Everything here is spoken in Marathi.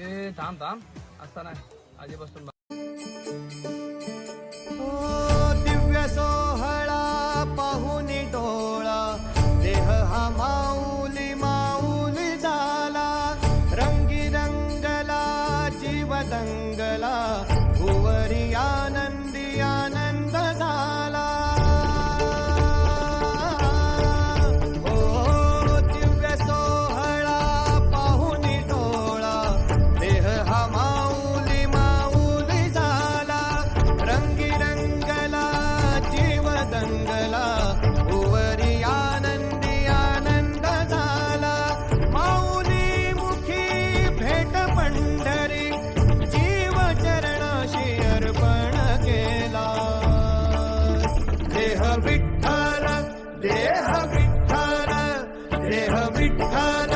ए थांब थांब. असता नाही. आधी बसून दिव्य सोहळा पाहुणी डोळा देह हा माऊली माऊली झाला रंगी रंगला जीव दंगला भुवरिया देह विठ्ठल देह विठ्ठल देह विठ्ठल